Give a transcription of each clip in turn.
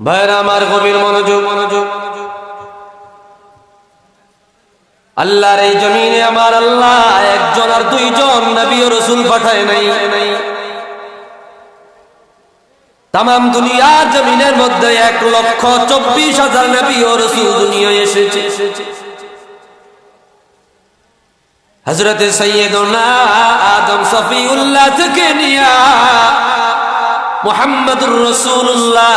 ভাইরা, আমার গভীর মনোযোগ। মনোযোগ আল্লাহর এই জমিনে আমার আল্লাহ একজন আর দুইজন নবী ও রসুল পাঠায় নাই। তাম জমিনের মধ্যে এক লক্ষ চব্বিশ হাজার নবী ও রসুল দুনিয়ায় এসেছে। হজরত সৈয়দনা আদম সফিউল্লাহ থেকে নিয়া মুহাম্মদুর রসুল্লাহ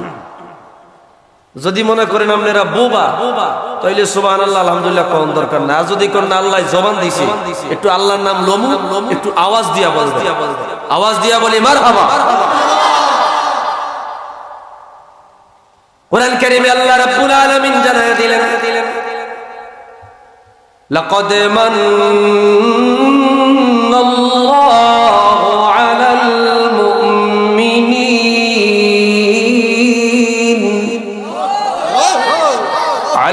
যদি মনে করেন আপনারা বোবা, তাইলে সুবান আল্লাহ আলহামদুলিল্লাহ কোন দরকার না যদি কোন আল্লাহ জবান দিছে, একটু আল্লাহর নাম লমু, একটু আওয়াজ দিয়া বল আওয়াজ দিয়া বলি মার হাবা কোরআন কারিমে আল্লাহ রাব্বুল আলামিন জানায় দিলেন, লাকাদ মান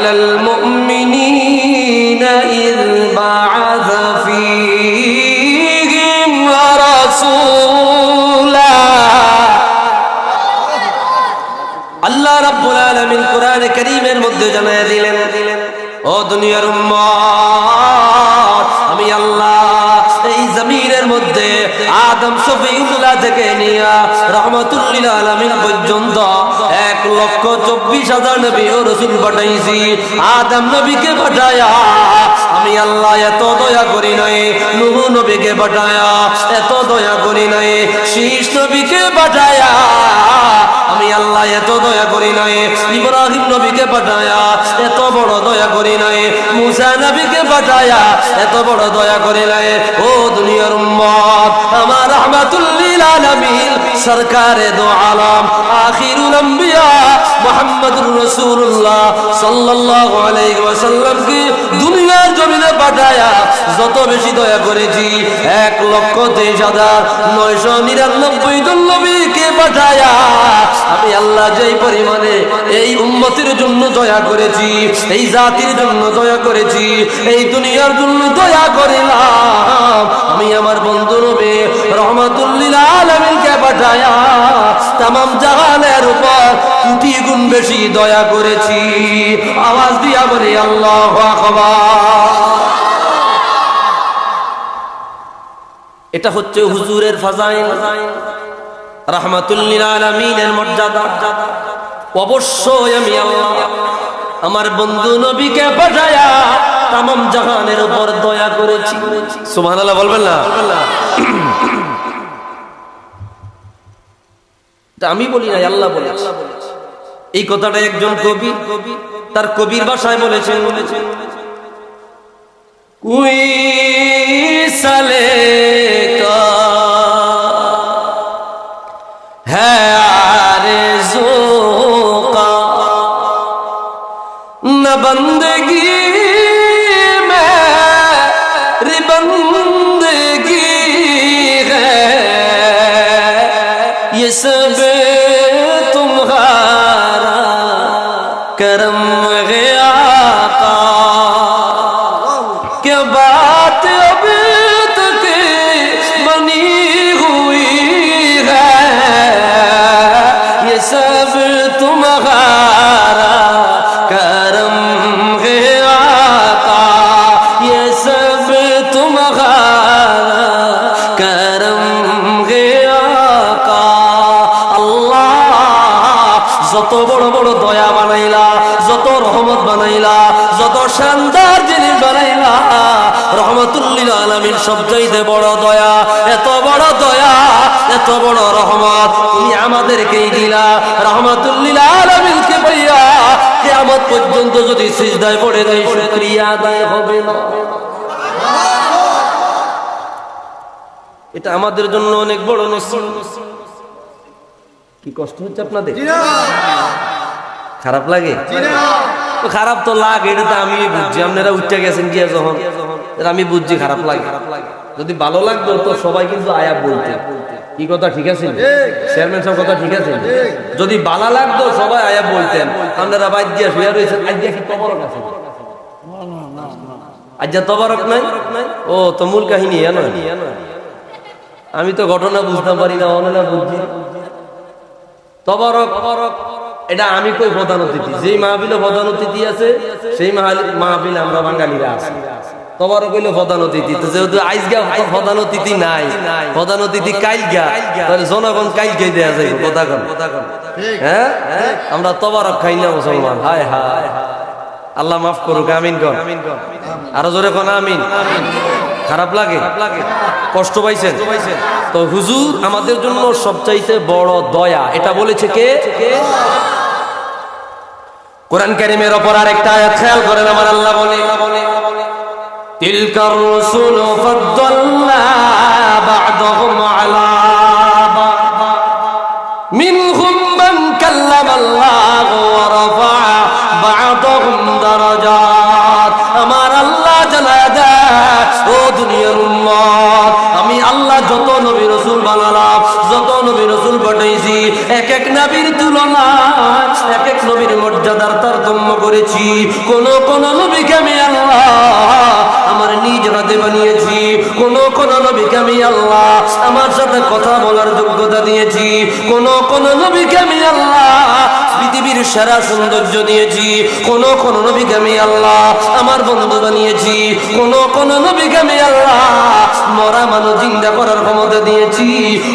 على المؤمنين إذ بعث فيهم رسولا আল্লাহ রাব্বুল আলামিন কোরআন কারীমের মধ্যে জানায় দিলেন ও দুনিয়ার উম্মত আমি আল্লাহ এই জমিনের মধ্যে আদম সফিউল্লাহ থেকে নিয়া রহমতুল্লিল আলামিন পর্যন্ত এক লক্ষ চব্বিশ হাজার নবী ও রসুল পাঠাইছি। আদম নবীকে পাঠায়া আমি আল্লাহ এত দয়া করি নাই, নুহু নবীকে পাঠায়া এত দয়া করি নাই, শীষ নবীকে পাঠায়া আমি আল্লাহ এত দয়া করি নাই, ইব্রাহিম নবীকে পাঠায়া, এত বড় দয়া করি নাই, মুসা নবীকে পাঠায়া, এত বড় দয়া করি নাই। ও দুনিয়ার উম্মত, আমার রহমাতুল্লিল আলামিন, সরকারে দো আলম, আখিরুল আম্বিয়া, মুহাম্মদুর রাসূলুল্লাহ সাল্লাল্লাহু আলাইহি ওয়াসাল্লাম কি দুনিয়ার জমিনে পাঠায়া, যত বেশি দয়া করেছি, এক লক্ষ তেইশ হাজার নয়শো নিরানব্বই জন নবীকে পাঠায়া আমি আল্লাহ যেই পরিমাণে এই উম্মতির জন্য দয়া করেছি, এই জাতির জন্য দয়া করেছি, এই দুনিয়ার জন্য দয়া করিলাম। আমি আমার বন্ধু নবী রহমাতুল্লিল আলমিনকে পাঠায়া তামাম জাহানের উপর কোটি গুণ বেশি দয়া করেছি। আওয়াজ দিয়া বলি, আল্লাহ এটা হচ্ছে হুজুরের ফাজাইল। আমি আল্লাহ, আমার বন্ধু নবীকে তামাম জাহানের উপর দয়া করেছি। সুবহানাল্লাহ, বলবেন না? আমি বলি না আল্লাহ বলেছে। এই কথাটা একজন কবি, তার কবির ভাষায় বলেছেন। বলেছেন কুই সালে ये सब বানাইলা যত শানদার জিনিস বানাইলা রহমতুল্লিল আলমিন সবচাইতে বড় দয়া এত বড় দয়া এত বড় রহমত তুমি আমাদেরকেই দিলা রহমতুল্লিল আলমিনকে পাইয়া কেয়ামত পর্যন্ত যদি সিজদায় পড়ে দেয় শুক্রিয়া আদায় হবে না। এটা আমাদের জন্য অনেক বড় নসিব। কি কষ্ট হচ্ছে আপনাদের? খারাপ লাগে? খারাপ তো লাগে, এটা তো আমি বুঝছি। আপনারা উঠতে গেছেন গিয়া যখন আমি বুঝছি খারাপ লাগে। যদি ভালো লাগতো তো সবাই কিন্তু আয়া বলতে। কি কথা ঠিক আছে? চেয়ারম্যান সাহেব কথা ঠিক আছে? যদি ভালো লাগতো সবাই আয়া বলতেন। আপনারা বাইর দিয়া শুয়ে রয়েছেন। আজ কি তবরক আছে। আজ তবরক নাই? ও, তো মূল কাহিনী এনো আমি তো ঘটনা বুঝতে পারি না অনেক বুঝছি তবরক এটা আমি কই প্রধান অতিথি? যেই মাহবিলে প্রধান অতিথি আছে সেই মাহবিলে আমরা বাঙালিরা আছি। প্রধান অতিথি। তো যেহেতু আইজগা প্রধান অতিথি নাই প্রধান অতিথি কাইলগা তাহলে জনগণ কাইলকে দেয়া যাইব কথা কন। হ্যাঁ? আমরা তবরক খাই না মুসলমান। হায় হায়। আল্লাহ মাফ করুক আমিন কন। আরও জোরে কোন আমিন। খারাপ লাগে? কষ্ট পাইছেন? তো হুজুর, আমাদের জন্য সবচাইতে বড় দয়া, এটা বলেছে কে? কোরআন কারিমের ওপর আরেকটা আয়াত, খেয়াল করেন আমার আল্লাহ বলে, তিলকার রসুল ফাদ্দালনা বা'দাহুম নবীর তুলনায় এক এক নবীর মর্যাদার তারতম্য করেছি। কোন কোন নবীকে আমি আল্লাহ আমার নিজ হাতে বানিয়েছি। কোন কোন নবীকে আমি আল্লাহ আমার সাথে কথা বলার যোগ্যতা দিয়েছি। কোন কোন নবীকে আমি আল্লাহ পৃথিবীর সেরা সৌন্দর্য দিয়েছি। কোন কোন নবীকে আমি আল্লাহ, আমার বন্ধু বানিয়েছি। কোন কোন নবীকে আমি আল্লাহ, মরা মানুষ জিন্দা করার ক্ষমতা দিয়েছি।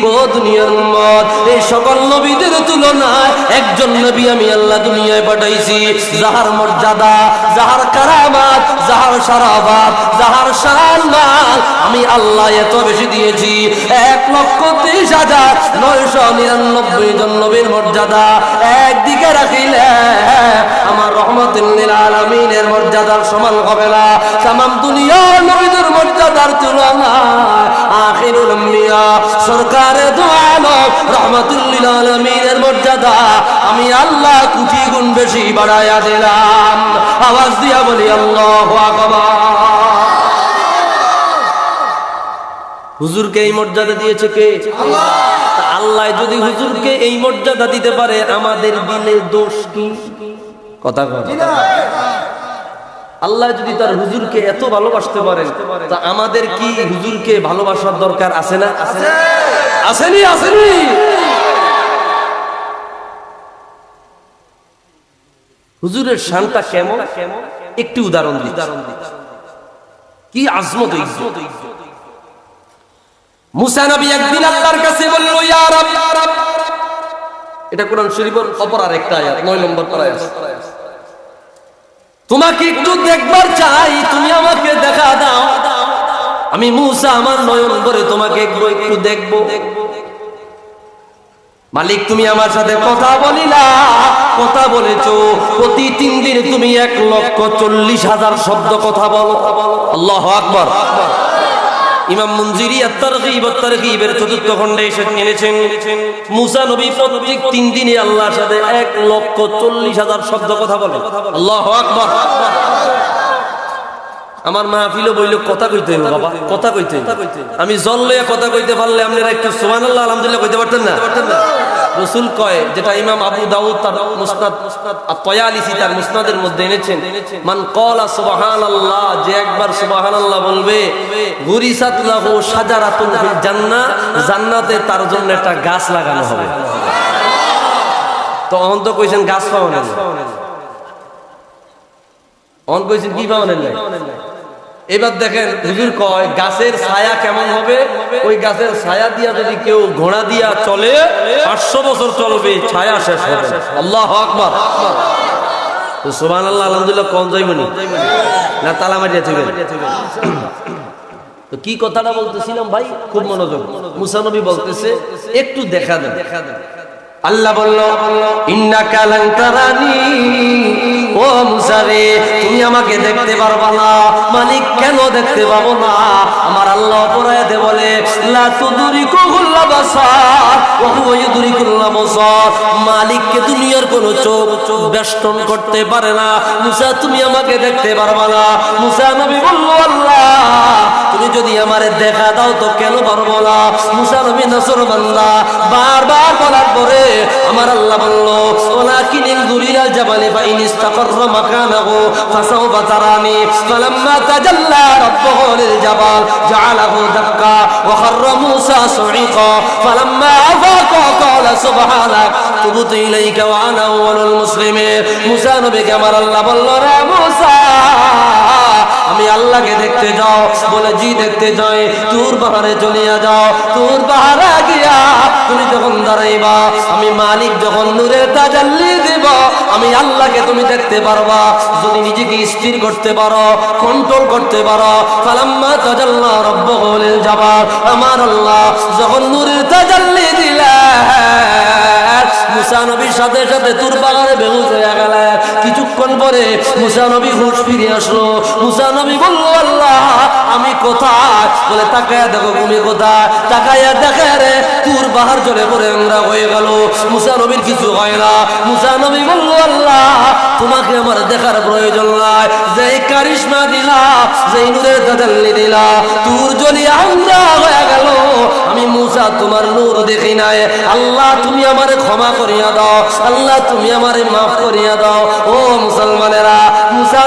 ও দুনিয়ার উম্মত, এই সকল নবীদের তুলনায় একজন নবী আমি আল্লাহ দুনিয়ায় পাঠাইছি। যাহার মর্যাদা, যাহার কারামাত, যাহার সারাবাত যাহার সারান্নাল আমি আল্লাহ এত বেশি দিয়েছি। এক লক্ষ ত্রিশ হাজার নয়শো নিরানব্বই জন নবীর মর্যাদা। একদিকে রাখিলে আমার আলমিনের মর্যাদার সমান হবে না। দুনিয়ার নবীদের মর্যাদার তুলনায় আখিরুল রহমতুল্লিল আলমিনের মর্যাদা। আমি আল্লাহ কোটি গুণ বেশি বাড়াইয়া দিলাম। আওয়াজ দিয়া বলি, আল্লাহ হুজুরকে এই মর্যাদা দিয়েছে কে? তা আল্লাহ যদি হুজুরকে এই মর্যাদা দিতে পারে আমাদের দিলে দোষ কি? কথা আল্লাহ যদি তার হুজুরকে এত ভালোবাসতে পারেন তা আমাদের কি হুজুরকে ভালোবাসার দরকার আছে না? আছে। না? আসেনি আসেনি। হুজুরের শানটা কেমন? একটি উদাহরণ দিই কি আজমত ইজ্জত। একদিন আল্লাহর কাছে বলল এটা কোরআন শরীফের অপর আয়াত 9 নম্বর তোমাকে একটু দেখবার চাই, তুমি আমাকে দেখা দাও। আমি মুসা, আমার নয়ন করে তোমাকে একটু একটু দেখব। মালিক, তুমি আমার সাথে কথা বলিলা। কথা বলেছ, প্রতি তিন দিন তুমি এক লক্ষ চল্লিশ হাজার শব্দ কথা বলো। আল্লাহ আকবর। ইমাম মুনজিরি আত্মারগীব আত্মারগীবের চতুর্থ খণ্ডে এসে এনেছেন। মুসা নবী প্রত্যেক তিন দিনে আল্লাহর সাথে এক লক্ষ চল্লিশ হাজার শব্দ কথা বলে। আল্লাহ আকবর। আমার মাহফিলও বইল, কথা কইতে বাবা, কথা কইতে আমি জল লইয়া কথা কইতে পারলে আপনারা একটু আল্লাহ আলহামদুলিল্লাহ কইতে পারতেন না? রসুল কয়, যেটা ইমাম আবু দাউদ তার মুসনাদ তয়ালিসি তার মুসনাদের মধ্যে এনেছেন, মান কলা সুবহানাল্লাহ যে একবার সুবহানাল্লাহ বলবে, গুরিসাত লাহু শাজারাতুন ফিল জান্নাহ জান্নাতে তার জন্য একটা গাছ লাগানো হবে। তো অন্ত কইছেন গাছ পাওয়া না অন কইছেন কি পাওয়া নাই? এবার দেখেন হুজুর কয়, গাছের ছায়া কেমন হবে? ওই গাছের ছায়া দিয়া যদি কেউ ঘোড়া দিয়া চলে, পাঁচশো বছর চলবে, ছায়া শেষ হবে। আল্লাহ আকবর। সুবান আল্লাহ আলহামদুলিল্লাহ, কম যাইবনি না, তালা মারিয়া থেকে তো কি কথাটা বলতেছিলাম ভাই? খুব মনোযোগ। মুসানবী বলতেছে, একটু দেখা দেন। দেখা দেন আল্লাহ বলল ইন্না কালাং তারানি ও মুসারে, তুমি আমাকে দেখতে পারবা না। মালিক কেন দেখতে পাবো না? আমার আল্লাহ অপরাধে বলে মালিককে দুনিয়ার কোন চোখ বেষ্টন করতে পারে না। মুসা, তুমি আমাকে দেখতে পারবা না। মুসা নবী বলল, আল্লাহ তুমি যদি আমারে দেখা দাও তো কেন পারব না নসর বান্দা বারবার বলার পরে আমার আল্লাহ বলল মাকানাহু ফাসাউফা তারানি ফালাম্মা তাজাল্লা জাবাল দাক্কা মূসা আফাকা ইলাইকা মুসা নবীকে আমার আল্লাহ বলল, রে মুসা আল্লাহকে দেখতে যাও, বলে, জি, দেখতে যাই। তোর পাহাড়ে চলিয়া যাও, তোর পাহাড়ে গিয়া তুমি যখন দাঁড়াইবা, আমি মালিক যখন নূরের তাজাল্লি দিব, আমি আল্লাহকে তুমি দেখতে পারবা। যদি নিজেকে স্থির করতে পারো, কন্ট্রোল করতে পারো, ফালাম্মা তাজাল্লা রব্বুল জাবাল। আমার আল্লাহ যখন নূরের তাজাল্লি দিলেন, মুসা নবীর সাথে সাথে তোর পাহাড়ে বেহুশ হয়ে কিছুক্ষণ পরে মুসা নবী হুশ ফিরে আসলো। মুসা নবী বলল আল্লাহ আমি কোথায়? বলে তাকায় দেখো তুমি কোথায়? তাকাইয়া দেখে রে, তোর বাহার জলে পরে আমরা হয়ে গেল। মুসা নবীর কিছু হয় না। মুসা নবী বলল, আল্লাহ, তোমাকে আমার দেখার প্রয়োজন নাই। যে কারিশমা দিলা যে নূরের তাজাল্লি দিলা, তোর জলি আমরা হয়ে গেল, আমি মুসা তোমার নূর দেখি নাই। আল্লাহ, তুমি আমারে ক্ষমা করিয়া দাও। আল্লাহ, তুমি আমারে মাফ করিয়া দাও। ও মুসলমানেরা মুসা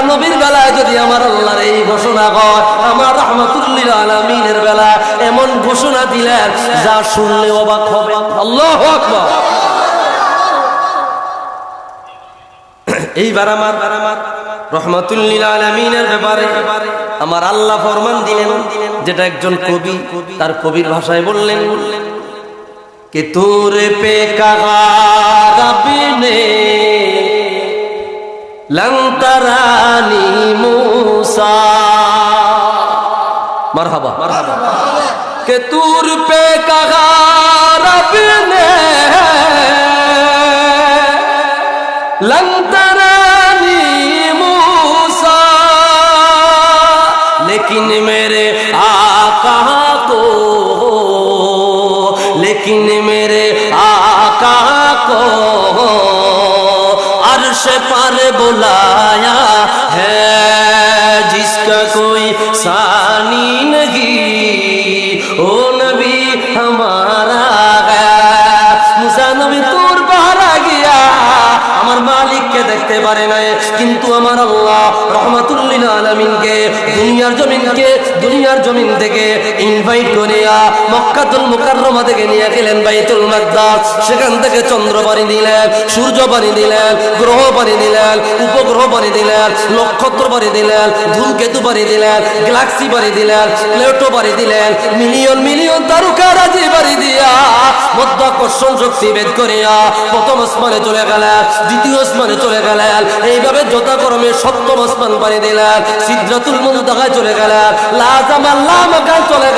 নবীর বেলায় যদি আমার আল্লাহর এই ঘোষণা কর আমার রহমতুল্লিল আলমিনের বেলা এমন ঘোষণা দিলেন, যা শুনলে অবাক হবে। আল্লাহ আকবর। এইবার আমার আমার রহমাতুল্লিল আলমিনের ব্যাপারে আমার আল্লাহ ফরমান দিলেন, যেটা একজন কবি তার কবির ভাষায় বললেন বললেন কে তোর পে কাগা লঙ্করানি মুসা মারহাবা মারহাবা কে তুর পে কাগা রব নে لن ترانی মালিককে পারে নাই। কিন্তু আমার আল্লাহ রহমাতুল্লিল আলমিনকে দুনিয়ার জমিনকে, দুনিয়ার জমিন থেকে ইনভাইট করিয়া মক্কাতুল মুকাররমা থেকে নিয়ে গেলেন বাইতুল মাকদাস। সেখান থেকে চন্দ্র পানি দিলেন সূর্য পানি দিলেন গ্রহ পানি দিলেন উপগ্রহ পানি দিলেন নক্ষত্র পানি দিলেন ধূমকেতু পানি দিলেন গ্যালাক্সি পানি দিলেন প্লেটো পানি দিলেন মিলিয়ন মিলিয়ন তারকা রাজি পানি দিয়া মধ্যাকর্ষণ শক্তি বেদ করিয়া প্রথম আসমানে চলে গেলেন, দ্বিতীয় আসমানে চলে গেলেন এইভাবে যথাক্রমে সপ্তম আসমান পানি দিলেন সিদ্ধাতুল মুন্তাহায় চলে লামাকায় চলে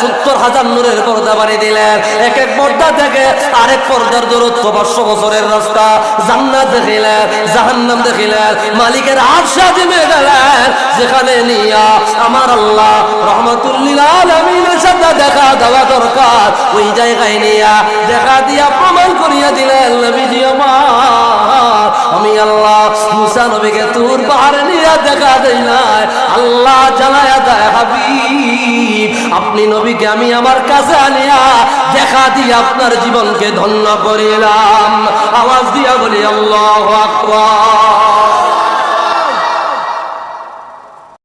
সত্তর হাজার নূরের পর্দা দিলেন এক এক পর্দা থেকে আরেক পর্দার দূরত্ব পাঁচশো বছরের রাস্তা। জান্নাত দেখিলেন জাহান্নাম দেখিলেন মালিকের আশা জিমে গেলেন যেখানে নিয়া আমার আল্লাহ রহমতুল্লিল আলমিনের সাথে দেখা দেওয়া দরকার। ওই জায়গায় নিয়া দেখা দিয়া প্রমাণ করিয়া দিলেন নবীজি আমার। আমি আল্লাহ, মুসা নবীকে তোর পাহাড়ে নিয়ে দেখা দেই নাই। আল্লাহ জানায়া দেয়, হাবিব, আপনি নবীকে আমি আমার কাছে আনিয়া দেখা দিয়ে আপনার জীবনকে ধন্য করিলাম। আওয়াজ দিয়া বলি, আল্লাহ আকবার।